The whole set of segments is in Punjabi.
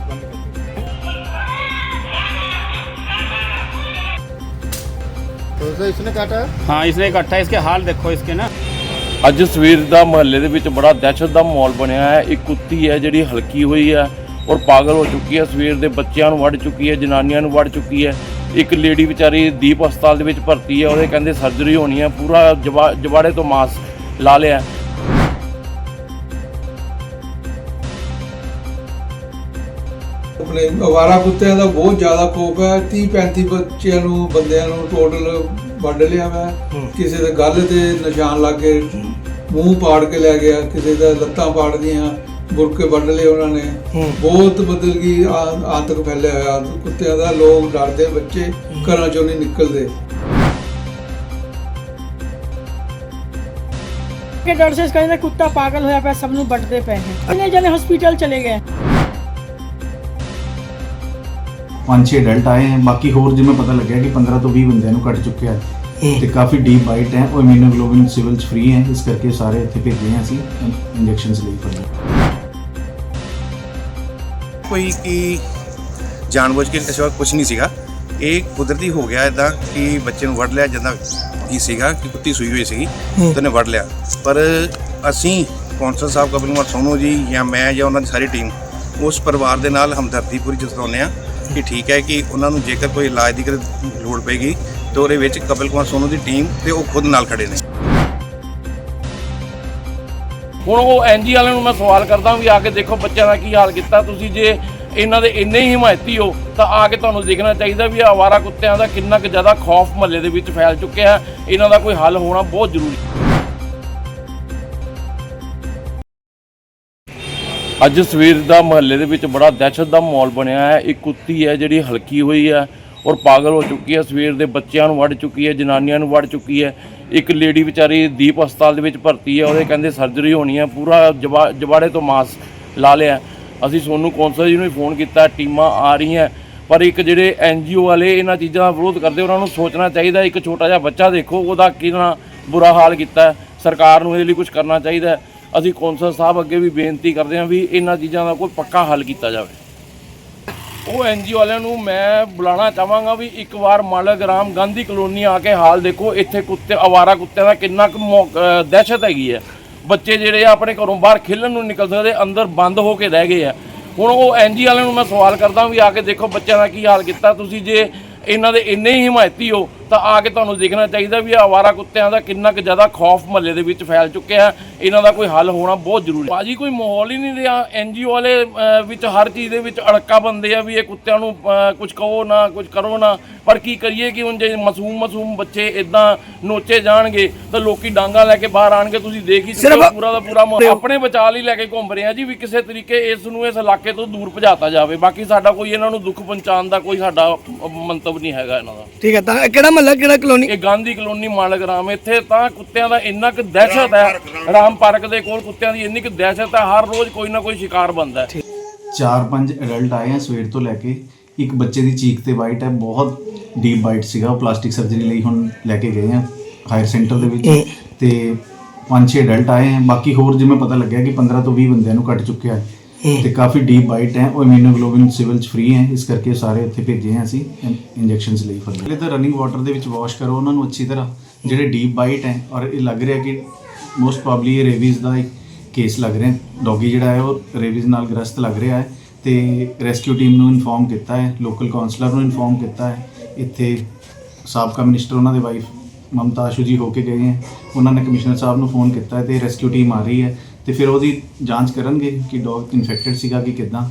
बंद कर तो सर इसने काटा है हाँ इसने इकट्ठा इसके हाल देखो इसके ना ਅੱਜ ਸਵੇਰ ਦਾ ਮਹੱਲੇ ਦੇ ਵਿੱਚ ਬੜਾ ਦਹਿਸ਼ਤ ਦਾ ਮਾਹੌਲ ਬਣਿਆ ਹੈ ਇੱਕ ਕੁੱਤੀ ਹੈ ਜਿਹੜੀ ਹਲਕੀ ਹੋਈ ਹੈ ਔਰ ਪਾਗਲ ਹੋ ਚੁੱਕੀ ਹੈ ਸਵੇਰ ਦੇ ਬੱਚਿਆਂ ਨੂੰ ਵੱਢ ਚੁੱਕੀ ਹੈ ਜਨਾਨੀਆਂ ਨੂੰ ਵੱਢ ਚੁੱਕੀ ਹੈ ਇੱਕ ਲੇਡੀ ਵਿਚਾਰੀ ਦੀਪ ਹਸਪਤਾਲ ਦੇ ਵਿੱਚ ਭਰਤੀ ਹੈ ਉਹਦੇ ਕਹਿੰਦੇ ਸਰਜਰੀ ਹੋਣੀ ਹੈ ਪੂਰਾ ਜਵਾ- ਜਵਾੜੇ ਤੋਂ ਮਾਸ ਲਾ ਲਿਆ ਆਪਣੇ ਅਵਾਰਾ ਕੁੱਤਿਆਂ ਦਾ ਬਹੁਤ ਜ਼ਿਆਦਾ ਕੋਪ ਹੈ। 30 35 ਬੱਚਿਆਂ ਨੂੰ ਬੰਦਿਆਂ ਨੂੰ ਟੋਟਲ ਵੱਢ ਲਿਆ ਮੈਂ। ਕਿਸੇ ਦੇ ਗੱਲ ਤੇ ਨਿਸ਼ਾਨ ਲਾ ਕੇ ਮੂੰਹ ਪਾੜ ਕੇ ਲੈ ਗਿਆ ਕਿਸੇ ਦਾ ਲੱਤਾਂ ਪਾੜ ਦੀਆਂ ਬੁਰਕੇ ਵੱਢ ਲਏ ਉਹਨਾਂ ਨੇ। ਬਹੁਤ ਬਦਲ ਗਈ ਆਤਕ ਫੈਲਿਆ ਹੋਇਆ ਕੁੱਤਿਆਂ ਦਾ। ਲੋਕ ਡਰਦੇ ਬੱਚੇ ਘਰਾਂ ਚੋਂ ਨਹੀਂ ਨਿਕਲਦੇ। ਕਿ ਡਰ ਕਹਿੰਦੇ ਕੁੱਤਾ ਪਾਗਲ ਹੋਇਆ ਪਿਆ ਸਭ ਨੂੰ ਵੱਢਦੇ ਪਏ ਨੇ। ਇਹਨੇ ਜਨੇ ਹਸਪੀਟਲ ਚਲੇ ਗਏ? 5-6 ਅਡਲਟ ਆਏ ਹੈ। ਬਾਕੀ ਹੋਰ ਜਿਵੇਂ ਪਤਾ ਲੱਗਿਆ ਕਿ 15 ਤੋਂ 20 ਬੰਦਿਆਂ ਨੂੰ ਕੱਟ ਚੁੱਕਿਆ ਹੈ ਤੇ ਕਾਫੀ ਡੀਪ ਬਾਈਟ ਹੈ। ਉਹ ਇਮਿਊਨੋਗਲੋਬਿਨ ਸਿਵਲ ਚ ਫ੍ਰੀ ਹੈ। ਇਸ ਕਰਕੇ ਸਾਰੇ ਇੱਥੇ ਭੇਜੇ ਹਾਂ ਅਸੀਂ ਇੰਜੈਕਸ਼ਨਸ ਲਈ ਪੜਦੇ ਕੋਈ ਕਿ ਜਾਣਬੁੱਝ ਕੇ ਇਸ ਵਾਰ ਕੁਝ ਨਹੀਂ ਸੀਗਾ। ਇਹ ਕੁਦਰਤੀ ਹੋ ਗਿਆ ਇਦਾਂ ਕਿ ਬੱਚੇ ਨੂੰ ਵੜ ਲਿਆ ਜਾਂਦਾ ਕੀ ਸੀਗਾ ਕਿ ਕੁੱਤੀ ਸੁਈ ਹੋਈ ਸੀਗੀ ਉਹਨੇ ਵੜ ਲਿਆ। ਪਰ ਅਸੀਂ ਕੌਂਸਲ ਸਾਹਿਬ ਕਪਿਲ ਕੁਮਾਰ ਸੋਨੂ ਜੀ ਜਾਂ ਮੈਂ ਜਾਂ ਉਹਨਾਂ ਦੀ ਸਾਰੀ ਟੀਮ ਉਸ ਪਰਿਵਾਰ ਦੇ ਨਾਲ ਹਮਦਰਦੀ ਪੂਰੀ ਜਤਾਉਂਦੇ ਆ ਕਿ ਠੀਕ ਹੈ ਕਿ ਉਹਨਾਂ ਨੂੰ ਜੇਕਰ ਕੋਈ ਇਲਾਜ ਦੀ ਕਦੇ ਲੋੜ ਪਏਗੀ ਤੇ ਉਹਦੇ ਵਿੱਚ ਕਪਿਲ ਕੁਮਾਰ ਸੋਨੂ ਦੀ ਟੀਮ ਤੇ ਉਹ ਖੁਦ ਨਾਲ ਖੜੇ ਨੇ। ਹੁਣ ਉਹ ਐਨਜੀ ਵਾਲਿਆਂ ਨੂੰ ਮੈਂ ਸਵਾਲ ਕਰਦਾ ਵੀ ਆ ਕੇ ਦੇਖੋ ਬੱਚਿਆਂ ਦਾ ਕੀ ਹਾਲ ਕੀਤਾ। ਤੁਸੀਂ ਜੇ ਇਹਨਾਂ ਦੇ ਇੰਨੇ ਹੀ ਹਿਮਾਇਤੀ ਹੋ, ਤਾਂ ਆ ਕੇ ਤੁਹਾਨੂੰ ਦੇਖਣਾ ਚਾਹੀਦਾ ਵੀ ਆਵਾਰਾ ਕੁੱਤਿਆਂ ਦਾ ਕਿੰਨਾ ਕੁ ਜ਼ਿਆਦਾ ਖੌਫ ਮਹੱਲੇ ਦੇ ਵਿੱਚ ਫੈਲ ਚੁੱਕਿਆ। ਹੈ ਇਹਨਾਂ ਦਾ ਕੋਈ ਹੱਲ ਹੋਣਾ ਬਹੁਤ ਜ਼ਰੂਰੀ ਅੱਜ ਸਵੇਰ ਦਾ ਮਹੱਲੇ ਦੇ ਵਿੱਚ ਬੜਾ ਦਹਿਸ਼ਤ ਦਾ ਮਾਹੌਲ ਬਣਿਆ ਹੈ। ਇੱਕ ਕੁੱਤੀ ਹੈ ਜਿਹੜੀ ਹਲਕੀ ਹੋਈ ਹੈ ਔਰ ਪਾਗਲ ਹੋ ਚੁੱਕੀ ਹੈ। ਸਵੇਰ ਦੇ ਬੱਚਿਆਂ ਨੂੰ ਵੱਢ ਚੁੱਕੀ ਹੈ, ਜਨਾਨੀਆਂ ਨੂੰ ਵੱਢ ਚੁੱਕੀ ਹੈ। ਇੱਕ ਲੇਡੀ ਵਿਚਾਰੀ ਦੀਪ ਹਸਪਤਾਲ ਦੇ ਵਿੱਚ ਭਰਤੀ ਹੈ। ਉਹਦੇ ਕਹਿੰਦੇ ਸਰਜਰੀ ਹੋਣੀ ਹੈ। ਪੂਰਾ ਜਵਾ- ਜਵਾੜੇ ਤੋਂ ਮਾਸ ਲਾ ਲਿਆ ਅਸੀਂ ਸੋਨੂੰ ਕੌਂਸਲ ਜੀ ਨੂੰ ਵੀ ਫੋਨ ਕੀਤਾ। ਟੀਮਾਂ ਆ ਰਹੀਆਂ ਪਰ ਇੱਕ ਜਿਹੜੇ ਐਨਜੀਓ ਵਾਲੇ ਇਹਨਾਂ ਚੀਜ਼ਾਂ ਦਾ ਵਿਰੋਧ ਕਰਦੇ, ਉਹਨਾਂ ਨੂੰ ਸੋਚਣਾ ਚਾਹੀਦਾ ਇੱਕ ਛੋਟਾ ਜਿਹਾ ਬੱਚਾ ਦੇਖੋ, ਉਹਦਾ ਕਿੰਨਾ ਬੁਰਾ ਹਾਲ ਕੀਤਾ ਸਰਕਾਰ ਨੂੰ ਇਹਦੇ ਲਈ ਕੁਝ ਕਰਨਾ ਚਾਹੀਦਾ ਅਸੀਂ ਕੌਂਸਲ ਸਾਹਿਬ ਅੱਗੇ ਵੀ ਬੇਨਤੀ ਕਰਦੇ ਹਾਂ ਵੀ ਇਹਨਾਂ ਚੀਜ਼ਾਂ ਦਾ ਕੋਈ ਪੱਕਾ ਹੱਲ ਕੀਤਾ ਜਾਵੇ। ਉਹ ਐਨਜੀਓ ਵਾਲਿਆਂ ਨੂੰ ਮੈਂ ਬੁਲਾਉਣਾ ਚਾਹਾਂਗਾ ਵੀ ਇੱਕ ਵਾਰ ਮਾਲਕ ਰਾਮ ਗਾਂਧੀ ਕਲੋਨੀ ਆ ਕੇ ਹਾਲ ਦੇਖੋ, ਇੱਥੇ ਕੁੱਤੇ ਆਵਾਰਾ ਕੁੱਤਿਆਂ ਦਾ ਕਿੰਨਾ ਕੁ ਮੌ- ਦਹਿਸ਼ਤ ਹੈਗੀ ਹੈ। ਬੱਚੇ ਜਿਹੜੇ ਆ ਆਪਣੇ ਘਰੋਂ ਬਾਹਰ ਖੇਲਣ ਨੂੰ ਨਿਕਲ ਸਕਦੇ, ਅੰਦਰ ਬੰਦ ਹੋ ਕੇ ਰਹਿ ਗਏ ਆ। ਹੁਣ ਉਹ ਐਨਜੀ ਵਾਲਿਆਂ ਨੂੰ ਮੈਂ ਸਵਾਲ ਕਰਦਾ ਵੀ ਆ ਕੇ ਦੇਖੋ ਬੱਚਿਆਂ ਦਾ ਕੀ ਹਾਲ ਕੀਤਾ, ਤੁਸੀਂ ਜੇ ਇਹਨਾਂ ਦੇ ਇੰਨੇ ਹੀ ਹਿਮਾਇਤੀ ਹੋ ਤਾਂ ਆ ਕੇ ਤੁਹਾਨੂੰ ਦੇਖਣਾ ਚਾਹੀਦਾ ਵੀ ਆਵਾਰਾ ਕੁੱਤਿਆਂ ਦਾ ਕਿੰਨਾ ਕੁ ਜ਼ਿਆਦਾ ਖੌਫ ਮਹੱਲੇ ਦੇ ਵਿੱਚ ਫੈਲ ਚੁੱਕਿਆ ਇਹਨਾਂ ਦਾ ਕੋਈ ਹੱਲ ਹੋਣਾ ਬਹੁਤ ਜ਼ਰੂਰੀ ਹੈ। ਬਾਜੀ ਕੋਈ ਮਾਹੌਲ ਹੀ ਨਹੀਂ ਰਿਹਾ। ਐਨਜੀਓ ਵਾਲੇ ਅਹ, ਵਿੱਚ ਹਰ ਚੀਜ਼ ਦੇ ਵਿੱਚ ਅੜਕਾ ਬੰਦੇ ਆ ਵੀ ਇਹ ਕੁੱਤਿਆਂ ਨੂੰ ਕੁਝ ਕਹੋ ਨਾ ਕੁਝ ਕਰੋ ਨਾ। ਪਰ ਕੀ ਕਰੀਏ ਕਿ ਹੁਣ ਜੇ ਮਾਸੂਮ ਮਾਸੂਮ ਬੱਚੇ ਇਦਾਂ ਨੋਚੇ ਜਾਣਗੇ ਤਾਂ ਲੋਕੀ ਡਾਂਗਾ ਲੈ ਕੇ ਬਾਹਰ ਆਣਗੇ। ਤੁਸੀਂ ਦੇਖ ਹੀ ਸਕਦੇ ਪੂਰਾ ਦਾ ਪੂਰਾ ਮਾਹੌਲ। ਆਪਣੇ ਬਚਾਅ ਲਈ ਲੈ ਕੇ ਘੁੰਮ ਰਹੇ ਆ ਜੀ ਵੀ ਕਿਸੇ ਤਰੀਕੇ ਇਸ ਨੂੰ ਇਸ ਇਲਾਕੇ ਤੋਂ ਦੂਰ ਭਜਾਤਾ ਜਾਵੇ। ਬਾਕੀ ਸਾਡਾ ਕੋਈ ਇਹਨਾਂ ਨੂੰ ਦੁੱਖ ਪਹੁੰਚਾਉਣ ਦਾ ਕੋਈ ਸਾਡਾ ਮੰਤਵ ਨਹੀਂ ਹੈਗਾ ਇਹਨਾਂ ਦਾ। ਠੀਕ ਹੈ ਤਾਂ ਕਿਹੜਾ ਮਹੱਲਾ ਕਿਹੜਾ ਕਲੋਨੀ? ਇਹ ਗਾਂਧੀ ਕਲੋਨੀ ਮਾਲਕ ਰਾਮ ਇੱਥੇ ਤਾਂ ਕੁੱਤਿਆਂ ਦਾ ਇੰਨਾ ਕੁ ਦਹਿਸ਼ਤ ਹੈ। ਰਾਮ ਪਾਰਕ ਦੇ ਕੋਲ ਕੁੱਤਿਆਂ ਦੀ ਇੰਨੀ ਕੁ ਦਹਿਸ਼ਤ ਹੈ ਹਰ ਰੋਜ਼ ਕੋਈ ਨਾ ਕੋਈ ਸ਼ਿਕਾਰ ਬਣਦਾ ਹੈ। ਚਾਰ ਪੰਜ ਅਡਲਟ ਆਏ ਹਨ ਸਵੇਰ ਤੋਂ ਲੈ ਕੇ ਇੱਕ ਬੱਚੇ ਦੀ ਚੀਕ ਤੇ ਬਾਈਟ ਹੈ ਬਹੁਤ ਡੀਪ ਬਾਈਟ ਸੀਗਾ ਉਹ ਪਲਾਸਟਿਕ ਸਰਜਰੀ ਲਈ ਹੁਣ ਲੈ ਕੇ ਗਏ ਆ ਹਾਇਰ ਸੈਂਟਰ ਦੇ ਵਿੱਚ। ਤੇ ਪੰਜ ਛੇ ਅਡਲਟ ਆਏ ਹਨ ਬਾਕੀ ਹੋਰ ਜਿਵੇਂ ਪਤਾ ਲੱਗਿਆ ਕਿ 15 ਤੋਂ 20 ਬੰਦਿਆਂ ਨੂੰ ਕੱਟ ਚੁੱਕਿਆ ਹੈ। ਤੇ ਕਾਫੀ ਡੀਪ ਬਾਈਟ ਹੈ। ਉਹ ਇਮਿਊਨੋਗਲੋਬਿਨ ਸਿਵਲ ਚ ਫ੍ਰੀ ਹੈ। ਇਸ ਕਰਕੇ ਸਾਰੇ ਉੱਥੇ ਭੇਜੇ ਹਾਂ ਅਸੀਂ ਇੰਜੈਕਸ਼ਨਸ ਲਈ ਫਰਦਰ। ਪਹਿਲੇ ਤਾਂ ਰਨਿੰਗ ਵਾਟਰ ਦੇ ਵਿੱਚ ਵਾਸ਼ ਕਰੋ। ਉਹਨਾਂ ਨੂੰ ਅੱਛੀ ਤਰ੍ਹਾਂ ਜਿਹੜੇ ਡੀਪ ਬਾਈਟ ਹੈ ਔਰ ਇਹ ਲੱਗ ਰਿਹਾ ਕਿ ਮੋਸਟ ਪ੍ਰੋਬਬਲੀ ਇਹ ਰੇਬੀਜ਼ ਦਾ ਇੱਕ ਕੇਸ ਲੱਗ ਰਿਹਾ। ਡੌਗੀ ਜਿਹੜਾ ਹੈ, ਉਹ ਰੇਬੀਜ਼ ਨਾਲ ਗ੍ਰਸਤ ਲੱਗ ਰਿਹਾ ਹੈ ਤੇ ਰੈਸਕਿਊ ਟੀਮ ਨੂੰ ਇਨਫੋਰਮ ਕੀਤਾ ਹੈ। ਲੋਕਲ ਕਾਉਂਸਲਰ ਨੂੰ ਇਨਫੋਰਮ ਕੀਤਾ ਹੈ। ਇੱਥੇ ਸਾਬਕਾ ਮਿਨਿਸਟਰ ਉਹਨਾਂ ਦੇ ਵਾਈਫ ਮਮਤਾ ਆਸ਼ੂ ਜੀ ਹੋ ਕੇ ਗਏ ਹੈ। ਉਹਨਾਂ ਨੇ ਕਮਿਸ਼ਨਰ ਸਾਹਿਬ ਨੂੰ ਫੋਨ ਕੀਤਾ ਹੈ ਤੇ ਰੈਸਕਿਊ ਟੀਮ ਆ ਰਹੀ ਹੈ। ਤੇ ਫਿਰ ਉਹਦੀ ਜਾਂਚ ਕਰਨਗੇ ਕਿ ਡੌਗ ਇਨਫੈਕਟਡ ਸੀਗਾ ਕਿ ਕਿਦਾਂ।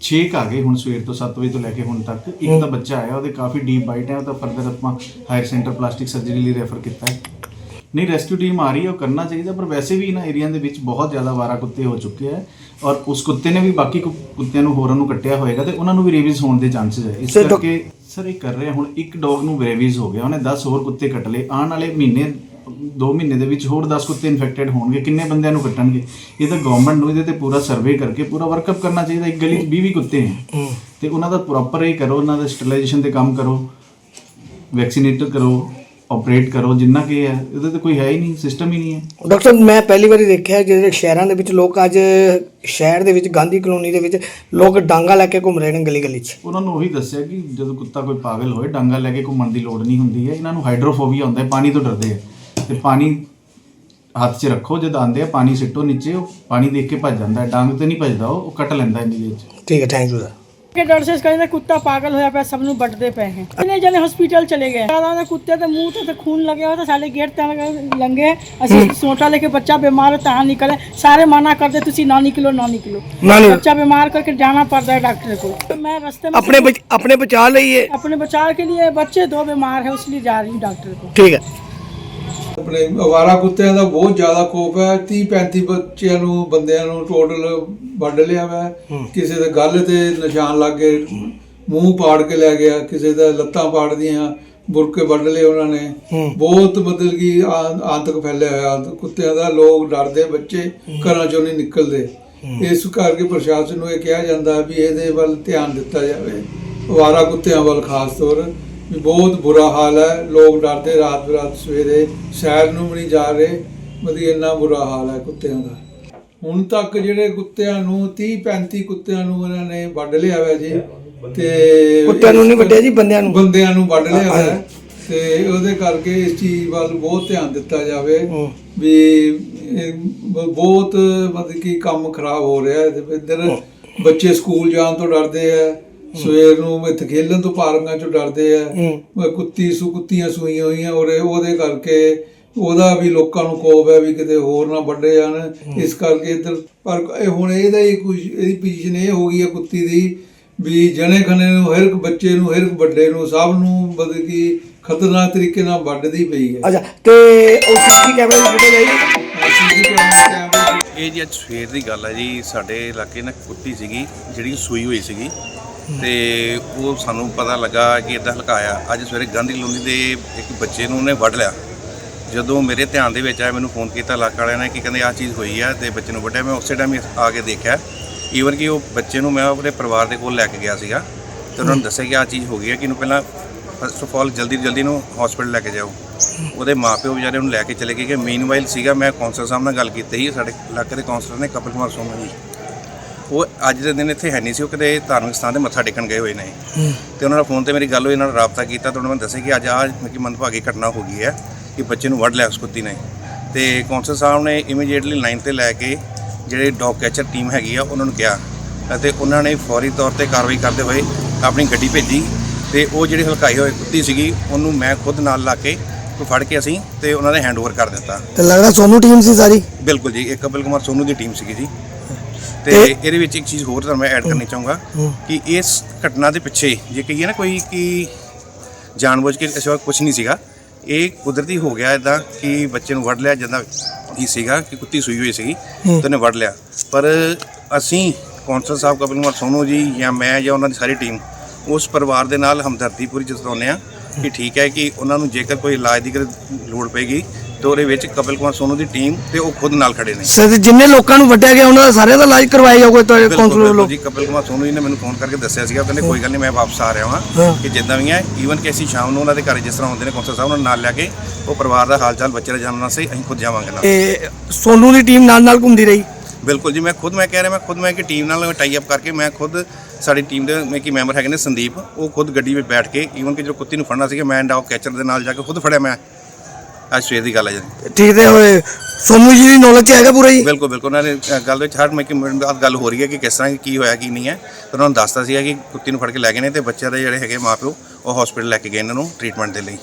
ਛੇ ਕੁ ਆ ਗਏ ਹੁਣ ਸਵੇਰ ਤੋਂ 7 ਵਜੇ ਤੋਂ ਲੈ ਕੇ ਹੁਣ ਤੱਕ। ਇੱਕ ਤਾਂ ਬੱਚਾ ਆਇਆ ਉਹਦੇ ਕਾਫੀ ਡੀਪ ਬਾਈਟ ਹੈ ਉਹ ਤਾਂ ਫਰਦਰ ਆਪਾਂ ਹਾਇਰ ਸੈਂਟਰ ਪਲਾਸਟਿਕ ਸਰਜਰੀ ਲਈ ਰੈਫਰ ਕੀਤਾ ਹੈ। ਨਹੀਂ ਰੈਸਕਿਊ ਟੀਮ ਆ ਰਹੀ ਹੈ ਉਹ ਕਰਨਾ ਚਾਹੀਦਾ ਪਰ ਵੈਸੇ ਵੀ ਇਹਨਾਂ ਏਰੀਆ ਦੇ ਵਿੱਚ ਬਹੁਤ ਜ਼ਿਆਦਾ ਵਾਰਾ ਕੁੱਤੇ ਹੋ ਚੁੱਕੇ ਆ ਔਰ ਉਸ ਕੁੱਤੇ ਨੇ ਵੀ ਬਾਕੀ ਕੁੱਤਿਆਂ ਨੂੰ ਹੋਰਾਂ ਨੂੰ ਕੱਟਿਆ ਹੋਏਗਾ ਤੇ ਉਹਨਾਂ ਨੂੰ ਵੀ ਰੇਬੀਜ਼ ਹੋਣ ਦੇ ਚਾਂਸਸ ਹੈ। ਇਸ ਕਰਕੇ ਸਰ ਇਹ ਕਰ ਰਹੇ ਹੁਣ ਇੱਕ ਡੌਗ ਨੂੰ ਰੇਬੀਜ਼ ਹੋ ਗਿਆ ਉਹਨੇ 10 ਹੋਰ ਕੁੱਤੇ ਕੱਟ ਲਏ ਆਉਣ ਵਾਲੇ ਮਹੀਨੇ 2 ਮਹੀਨੇ ਦੇ ਵਿੱਚ ਹੋਰ 10 ਕੁੱਤੇ ਇਨਫੈਕਟਡ ਹੋਣਗੇ ਕਿੰਨੇ ਬੰਦਿਆਂ ਨੂੰ ਕੱਟਣਗੇ? ਇਹ ਤਾਂ ਗਵਰਨਮੈਂਟ ਨੂੰ ਇਹਦੇ ਤੇ ਪੂਰਾ ਸਰਵੇ ਕਰਕੇ ਪੂਰਾ ਵਰਕਅਪ ਕਰਨਾ ਚਾਹੀਦਾ ਇੱਕ ਗਲੀ 'ਚ 20 20 ਕੁੱਤੇ ਹੈ। ਤੇ ਉਹਨਾਂ ਦਾ ਪ੍ਰੋਪਰ ਇਹ ਕਰੋ ਉਹਨਾਂ ਦਾ ਸਟਰਲਾਈਜੇਸ਼ਨ ਤੇ ਕੰਮ ਕਰੋ ਵੈਕਸੀਨੇਟ ਕਰੋ ਆਪਰੇਟ ਕਰੋ ਜਿੰਨਾ ਕਿ ਹੈ ਇਹਦੇ ਤੇ ਕੋਈ ਹੈ ਹੀ ਨਹੀਂ ਸਿਸਟਮ ਹੀ ਨਹੀਂ ਹੈ। ਡਾਕਟਰ ਮੈਂ ਪਹਿਲੀ ਵਾਰੀ ਦੇਖਿਆ ਜਿਹੜੇ ਸ਼ਹਿਰਾਂ ਦੇ ਵਿੱਚ ਲੋਕ ਅੱਜ ਸ਼ਹਿਰ ਦੇ ਵਿੱਚ ਗਾਂਧੀ ਕਲੋਨੀ ਦੇ ਵਿੱਚ ਲੋਕ ਡਾਂਗਾ ਲੈ ਕੇ ਘੁੰਮ ਰਹੇ ਨੇ ਗਲੀ ਗਲੀ 'ਚ। ਉਹਨਾਂ ਨੂੰ ਉਹੀ ਦੱਸਿਆ ਕਿ ਜਦੋਂ ਕੁੱਤਾ ਕੋਈ ਪਾਗਲ ਹੋਏ ਡਾਂਗਾ ਲੈ ਕੇ ਘੁੰਮਣ ਦੀ ਲੋੜ ਨਹੀਂ ਹੁੰਦੀ ਹੈ ਇਹਨਾਂ ਨੂੰ ਹਾਈਡਰੋਫੋਬੀਆ ਹੁੰਦਾ ਹੈ ਪਾਣੀ ਤੋਂ ਡਰਦੇ ਆ। ਤੇ ਪਾਣੀ ਹੱਥ 'ਚ ਰੱਖੋ ਜਦ ਆਂਦੇ ਆ ਪਾਣੀ ਸਿੱਟੋ ਨੀਚੇ ਉਹ ਪਾਣੀ ਦੇਖ ਕੇ ਭੱਜ ਜਾਂਦਾ ਹੈ ਡਾਂਗ ਤੇ ਨਹੀਂ ਭੱਜਦਾ ਉਹ ਉਹ ਕੱਟ ਲੈਂਦਾ ਇੰਨੀ ਚ ਠੀਕ ਹੈ ਥੈਂਕ ਯੂ ਸਰ ਕਿ ਡਰ ਸੇ ਕਹਿੰਦੇ ਕੁੱਤਾ ਪਾਗਲ ਹੋਇਆ ਪਿਆ ਸਭ ਨੂੰ ਵੱਢਦੇ ਪਏ ਹੈ ਇਹਨੇ ਜਨੇ ਹਸਪੀਟਲ ਚਲੇ ਗਏ ਸਾਰਾ ਉਹਦੇ ਕੁੱਤੇ ਦੇ ਮੂੰਹ ਤੇ ਤਾਂ ਖੂਨ ਲੱਗਿਆ ਹੋਇਆ ਤਾਂ ਸਾਡੇ ਗੇਟ ਤੇ ਲੰਗੇ ਅਸੀਂ ਸੋਟਾ ਲੈ ਕੇ ਬੱਚਾ ਬਿਮਾਰ ਹੈ ਤਾਂ ਨਿਕਲੇ ਸਾਰੇ ਮਨਾ ਕਰਦੇ ਤੁਸੀਂ ਨਾ ਨਿਕਲੋ ਨਾ ਨਿਕਲੋ ਨਾ ਨਿਕਲੋ। बच्चा बीमार करके जाना पड़ता है डॉक्टर को मैं रास्ते में ਆਪਣੇ ਬਚ- ਆਪਣੇ ਬਚਾ ਲਈਏ अपने बचाव के लिए बच्चे दो बीमार है इसलिए जा रही हूँ डॉक्टर को ਠੀਕ ਹੈ ਆਪਣੇ ਅਵਾਰਾ ਕੁੱਤਿਆਂ ਦਾ ਬਹੁਤ ਜ਼ਿਆਦਾ ਖੋਫ ਹੈ। 30 35 ਬੱਚਿਆਂ ਨੂੰ ਬੰਦਿਆਂ ਨੂੰ ਟੋਟਲ ਵੱਢ ਲਿਆ ਵਾ। ਕਿਸੇ ਦੇ ਗੱਲ ਤੇ ਨਿਸ਼ਾਨ ਲੱਗ ਗਏ ਮੂੰਹ ਪਾੜ ਕੇ ਲੈ ਗਿਆ ਕਿਸੇ ਦਾ ਲੱਤਾਂ ਪਾੜ ਦੀਆਂ ਬੁਰਕੇ ਵੱਢ ਲਏ ਉਹਨਾਂ ਨੇ। ਬਹੁਤ ਮਤਲਬ ਕਿ ਆਤੰਕ ਫੈਲਿਆ ਹੋਇਆ। ਕੁੱਤਿਆਂ ਦਾ ਲੋਕ ਡਰਦੇ ਬੱਚੇ ਘਰਾਂ ਚੋਂ ਨਹੀਂ ਨਿਕਲਦੇ। ਇਸ ਕਰਕੇ ਪ੍ਰਸ਼ਾਸਨ ਨੂੰ ਇਹ ਕਿਹਾ ਜਾਂਦਾ ਵੀ ਇਹਦੇ ਵੱਲ ਧਿਆਨ ਦਿੱਤਾ ਜਾਵੇ। ਅਵਾਰਾ ਕੁੱਤਿਆਂ ਵੱਲ ਖਾਸ ਤੌਰ ਵੀ ਬਹੁਤ ਬੁਰਾ ਹਾਲ ਹੈ। ਲੋਕ ਡਰਦੇ ਰਾਤ ਬਰਾਤ ਸਵੇਰੇ ਸੈਰ ਨੂੰ ਵੀ ਨਹੀਂ ਜਾ ਰਹੇ। ਮਤਲਬ ਇੰਨਾ ਬੁਰਾ ਹਾਲ ਹੈ ਕੁੱਤਿਆਂ ਦਾ। ਹੁਣ ਤੱਕ ਜਿਹੜੇ ਕੁੱਤਿਆਂ ਨੂੰ 30 35 ਕੁੱਤਿਆਂ ਨੂੰ ਇਹਨਾਂ ਨੇ ਵੱਢ ਲਿਆ ਹੋਇਆ ਜੀ। ਤੇ ਕੁੱਤਿਆਂ ਨੂੰ ਨਹੀਂ ਵੱਢਿਆ ਜੀ ਬੰਦਿਆਂ ਨੂੰ। ਬੰਦਿਆਂ ਨੂੰ ਵੱਢ ਲਿਆ ਹੋਇਆ ਹੈ। ਤੇ ਉਹਦੇ ਕਰਕੇ ਇਸ ਚੀਜ਼ ਵੱਲ ਬਹੁਤ ਧਿਆਨ ਦਿੱਤਾ ਜਾਵੇ। ਵੀ ਬਹੁਤ ਮਤਲਬ ਕਿ ਕੰਮ ਖਰਾਬ ਹੋ ਰਿਹਾ। ਹੈ। ਤੇ ਇੱਧਰ ਬੱਚੇ ਸਕੂਲ ਜਾਣ ਤੋਂ ਡਰਦੇ ਆ। ਸਵੇਰ ਨੂੰ ਇੱਥੇ ਖੇਲਣ ਤੋਂ ਪਾਰਕਾਂ ਚੋਂ ਡਰਦੇ ਆ। ਉਹ ਕੁੱਤੀ ਸੁ ਕੁੱਤੀਆਂ ਸੂਈਆਂ ਹੋਈਆਂ ਔਰ ਉਹਦੇ ਕਰਕੇ ਉਹਦਾ ਵੀ ਲੋਕਾਂ ਨੂੰ ਕੋਪ ਹੈ ਵੀ ਕਿਤੇ ਹੋਰ ਨਾ ਵੱਡੇ ਜਾਣ। ਇਸ ਕਰਕੇ ਇੱਧਰ ਪਰ ਇਹ ਹੁਣ ਇਹਦਾ ਹੀ ਕੁਝ ਇਹਦੀ ਪੋਜੀਸ਼ਨ ਇਹ ਹੋ ਗਈ ਹੈ ਕੁੱਤੀ ਦੀ ਵੀ ਜਣੇ ਖਣੇ ਨੂੰ ਹਰ ਇੱਕ ਬੱਚੇ ਨੂੰ ਹਰ ਇੱਕ ਵੱਡੇ ਨੂੰ ਸਭ ਨੂੰ ਮਤਲਬ ਕਿ ਖਤਰਨਾਕ ਤਰੀਕੇ ਨਾਲ ਵੱਢਦੀ ਪਈ ਹੈ। ਅੱਛਾ ਤੇ ਉਹ ਸੀਸੀ ਕੈਮਰੇ ਦੀ ਫੁਟੇਜ ਆਈ? ਸੀਸੀ ਕੈਮਰੇ ਇਹ ਜੀ ਅੱਜ ਸਵੇਰ ਦੀ ਗੱਲ ਹੈ ਜੀ ਸਾਡੇ ਇਲਾਕੇ ਨਾਲ ਕੁੱਤੀ ਸੀਗੀ ਜਿਹੜੀ ਸੂਈ ਹੋਈ ਸੀਗੀ। ਤੇ ਉਹ ਸਾਨੂੰ ਪਤਾ ਲੱਗਾ ਕਿ ਇਦਾਂ ਹਲਕਾਇਆ ਅੱਜ ਸਵੇਰੇ ਗਾਂਧੀ ਕਲੋਨੀ ਦੇ ਇੱਕ ਬੱਚੇ ਨੂੰ ਉਹਨੇ ਵੱਢ ਲਿਆ। ਜਦੋਂ ਮੇਰੇ ਧਿਆਨ ਦੇ ਵਿੱਚ ਆਇਆ, ਮੈਨੂੰ ਫੋਨ ਕੀਤਾ ਇਲਾਕੇ ਵਾਲਿਆਂ ਨੇ ਕਿ ਕਹਿੰਦੇ ਆਹ ਚੀਜ਼ ਹੋਈ ਆ ਤੇ ਬੱਚੇ ਨੂੰ ਵੱਢਿਆ। ਮੈਂ ਉਸੇ ਟਾਈਮ ਆ ਕੇ ਦੇਖਿਆ। ਈਵਨ ਕਿ ਉਹ ਬੱਚੇ ਨੂੰ ਮੈਂ ਆਪਣੇ ਪਰਿਵਾਰ ਦੇ ਕੋਲ ਲੈ ਕੇ ਗਿਆ ਸੀਗਾ ਤੇ ਉਹਨਾਂ ਨੂੰ ਦੱਸਿਆ ਕਿ ਆਹ ਚੀਜ਼ ਹੋ ਗਈ ਹੈ ਕਿ ਇਹਨੂੰ ਪਹਿਲਾਂ ਫਸਟ ਆਫ ਆਲ ਜਲਦੀ ਤੋਂ ਜਲਦੀ ਨੂੰ ਹਸਪੀਟਲ ਲੈ ਕੇ ਜਾਓ। ਉਹਦੇ ਮਾਪਿਓ ਵਿਚਾਰੇ ਉਹਨੂੰ ਲੈ ਕੇ ਚਲੇ ਗਏ ਕਿ ਮੀਨਵਾਈਲ ਸੀਗਾ, ਮੈਂ ਕੌਂਸਲਰ ਸਾਹਿਬ ਨਾਲ ਗੱਲ ਕੀਤੀ ਸੀ, ਸਾਡੇ ਇਲਾਕੇ ਦੇ ਕੌਂਸਲਰ ਨੇ ਕਪਿਲ ਕੁਮਾਰ ਸੋਮਾ ਜੀ। ਉਹ ਅੱਜ ਦੇ ਦਿਨ ਇੱਥੇ ਹੈ ਨਹੀਂ ਸੀ ਉਹ ਕਿਤੇ ਧਾਰਮਿਕ ਸਥਾਨ ਤੇ ਮੱਥਾ ਟੇਕਣ ਗਏ ਹੋਏ ਨੇ। ਤੇ ਉਹਨਾਂ ਨਾਲ ਫੋਨ ਤੇ ਮੇਰੀ ਗੱਲ ਹੋਈ ਇਹਨਾਂ ਨਾਲ ਰਾਬਤਾ ਕੀਤਾ ਤੇ ਉਹਨਾਂ ਨੇ ਦੱਸਿਆ ਕਿ ਅੱਜ ਆਹ ਕਿ ਮੰਦਭਾਗੀ ਘਟਨਾ ਹੋ ਗਈ ਹੈ ਕਿ ਬੱਚੇ ਨੂੰ ਵੱਢ ਲਿਆ ਉਸ ਕੁੱਤੀ ਨੇ। ਤੇ ਕੌਂਸਲ ਸਾਹਿਬ ਨੇ ਇਮੀਡੀਏਟਲੀ ਲਾਈਨ ਤੇ ਲੈ ਕੇ ਜਿਹੜੇ ਡੌਗ ਕੈਚਰ ਟੀਮ ਹੈਗੀ ਆ ਉਹਨਾਂ ਨੂੰ ਕਿਹਾ ਅਤੇ ਉਹਨਾਂ ਨੇ ਫੌਰੀ ਤੌਰ ਤੇ ਕਾਰਵਾਈ ਕਰਦੇ ਹੋਏ ਆਪਣੀ ਗੱਡੀ ਭੇਜੀ ਤੇ ਉਹ ਜਿਹੜੀ ਹਲਕਾਈ ਹੋਈ ਕੁੱਤੀ ਸੀਗੀ ਉਹਨੂੰ ਮੈਂ ਖੁਦ ਨਾਲ ਲਾ ਕੇ ਫੜ ਕੇ ਅਸੀਂ ਤੇ ਉਹਨਾਂ ਨੇ ਹੈਂਡਓਵਰ ਕਰ ਦਿੱਤਾ। ਤੇ ਲੱਗਦਾ ਸੋਨੂ ਟੀਮ ਸੀ ਸਾਰੀ? ਬਿਲਕੁਲ ਜੀ ਇਹ ਕਪਿਲ ਕੁਮਾਰ ਸੋਨੂ ਦੀ ਟੀਮ ਸੀਗੀ ਜੀ। ਤੇ ਤੇ- ਇਹਦੇ ਵਿੱਚ ਇੱਕ ਚੀਜ਼ ਹੋਰ ਤੁਹਾਨੂੰ ਮੈਂ ਐਡ ਕਰਨੀ ਚਾਹੂੰਗਾ ਕਿ ਇਸ ਘਟਨਾ ਦੇ ਪਿੱਛੇ ਜੇ ਕਹੀਏ ਨਾ ਕੋਈ ਕਿ ਜਾਣਬੁੱਝ ਕੇ ਇਸ ਵਕਤ ਕੁਝ ਨਹੀਂ ਸੀਗਾ ਇਹ ਕੁਦਰਤੀ ਹੋ ਗਿਆ ਇਦਾਂ ਕਿ ਬੱਚੇ ਨੂੰ ਵੱਢ ਲਿਆ ਜਾਂਦਾ ਹੀ ਸੀਗਾ ਕਿ ਕੁੱਤੀ ਸੂਈ ਹੋਈ ਸੀਗੀ ਤੇ ਉਹਨੇ ਵੱਢ ਲਿਆ। ਪਰ ਅਸੀਂ ਕੌਂਸਲ ਸਾਹਿਬ ਕਪਿਲ ਕੁਮਾਰ ਸੋਨੂ ਜੀ ਜਾਂ ਮੈਂ ਜਾਂ ਉਹਨਾਂ ਦੀ ਸਾਰੀ ਟੀਮ ਉਸ ਪਰਿਵਾਰ ਦੇ ਨਾਲ ਹਮਦਰਦੀ ਪੂਰੀ ਜਤਾਉਂਦੇ ਆ ਕਿ ਠੀਕ ਹੈ ਕਿ ਉਹਨਾਂ ਨੂੰ ਜੇਕਰ ਕੋਈ ਇਲਾਜ ਦੀ ਕਿਤੇ ਲੋੜ ਪਏਗੀ ਤੇ ਉਹਦੇ ਵਿੱਚ ਕਪਿਲ ਕੁਮਾਰ ਸੋਨੂ ਦੀ ਟੀਮ ਤੇ ਉਹ ਖੁਦ ਨਾਲ ਖੜੇ ਨੇ। ਸਰ ਜਿੰਨੇ ਲੋਕਾਂ ਨੂੰ ਵੱਢਿਆ ਗਿਆ ਉਹਨਾਂ ਦਾ ਸਾਰਿਆਂ ਦਾ ਇਲਾਜ ਕਰਵਾਇਆ ਜਾਊਗਾ ਤੁਹਾਡੇ ਬਿਲਕੁਲ ਵੱਲੋਂ? ਜੀ ਕਪਿਲ ਕੁਮਾਰ ਸੋਨੂ ਜੀ ਨੇ ਮੈਨੂੰ ਫੋਨ ਕਰਕੇ ਦੱਸਿਆ ਸੀਗਾ ਕਹਿੰਦੇ ਕੋਈ ਗੱਲ ਨਹੀਂ ਮੈਂ ਵਾਪਸ ਆ ਰਿਹਾ ਹਾਂ। ਕਿ ਜਿੱਦਾਂ ਵੀ ਹੈ ਈਵਨ ਕਿ ਅਸੀਂ ਸ਼ਾਮ ਨੂੰ ਉਹਨਾਂ ਦੇ ਘਰ ਜਿਸ ਤਰ੍ਹਾਂ ਹੁੰਦੇ ਨੇ ਕੌਂਸਲ ਸਾਹਿਬ ਉਹਨਾਂ ਨਾਲ ਲਿਆ ਕੇ ਉਹ ਪਰਿਵਾਰ ਦਾ ਹਾਲ ਚਾਲ ਬੱਚੇ ਦਾ ਜਾਣਨ ਵਾਸਤੇ ਅਸੀਂ ਖੁਦ ਜਾਵਾਂਗੇ ਨਾਲ। ਤੇ ਸੋਨੂ ਦੀ ਟੀਮ ਨਾਲ ਨਾਲ ਘੁੰਮਦੀ ਰਹੀ? ਬਿਲਕੁਲ ਜੀ ਮੈਂ ਖੁਦ ਮੈਂ ਕਹਿ ਰਿਹਾ ਮੈਂ ਖੁਦ ਮੈਂ ਕਿ ਟੀਮ ਨਾਲ ਟਾਈ ਅਪ ਕਰਕੇ ਮੈਂ ਖੁਦ ਸਾਡੀ ਟੀਮ ਦੇ ਮੈਂ ਕੀ ਮੈਂਬਰ ਹੈਗੇ ਨੇ ਸੰਦੀਪ ਉਹ ਖੁਦ ਗੱਡੀ ਵਿੱਚ ਬੈਠ ਕੇ ਈਵਨ ਕਿ ਜਦੋਂ ਕੁੱਤੀ ਨੂੰ ਫੜਨਾ ਸੀਗਾ ਮੈਂ ਡਾਗ ਕੈਚਰ ਦੇ ਨਾਲ ਜਾ ਕੇ ਖੁਦ ਫੜਿਆ ਮੈਂ। ਅੱਜ ਸਵੇਰ ਦੀ ਗੱਲ ਹੈ ਜੀ ਠੀਕ ਤੇ ਹੋਏ ਸੋਨੂ ਜੀ ਦੀ ਨੌਲੇਜ ਹੈਗਾ ਪੂਰਾ ਜੀ? ਬਿਲਕੁਲ ਬਿਲਕੁਲ। ਉਹਨਾਂ ਨੇ ਗੱਲ ਵਿੱਚ ਹਰ ਮੈਂ ਕਿ ਮਿੰਟ ਬਾਅਦ ਗੱਲ ਹੋ ਰਹੀ ਹੈ ਕਿ ਕਿਸ ਤਰ੍ਹਾਂ ਕੀ ਹੋਇਆ ਕੀ ਨਹੀਂ ਹੈ। ਤੇ ਉਹਨਾਂ ਨੂੰ ਦੱਸਤਾ ਸੀਗਾ ਕਿ ਕੁੱਤੀ ਨੂੰ ਫੜ ਕੇ ਲੈ ਗਏ ਨੇ ਤੇ ਬੱਚਿਆਂ ਦੇ ਜਿਹੜੇ ਹੈਗੇ ਮਾਪਿਓ ਉਹ ਹਸਪੀਟਲ ਲੈ ਕੇ ਗਏ ਇਹਨਾਂ ਨੂੰ ਟ੍ਰੀਟਮੈਂਟ ਦੇ ਲਈ।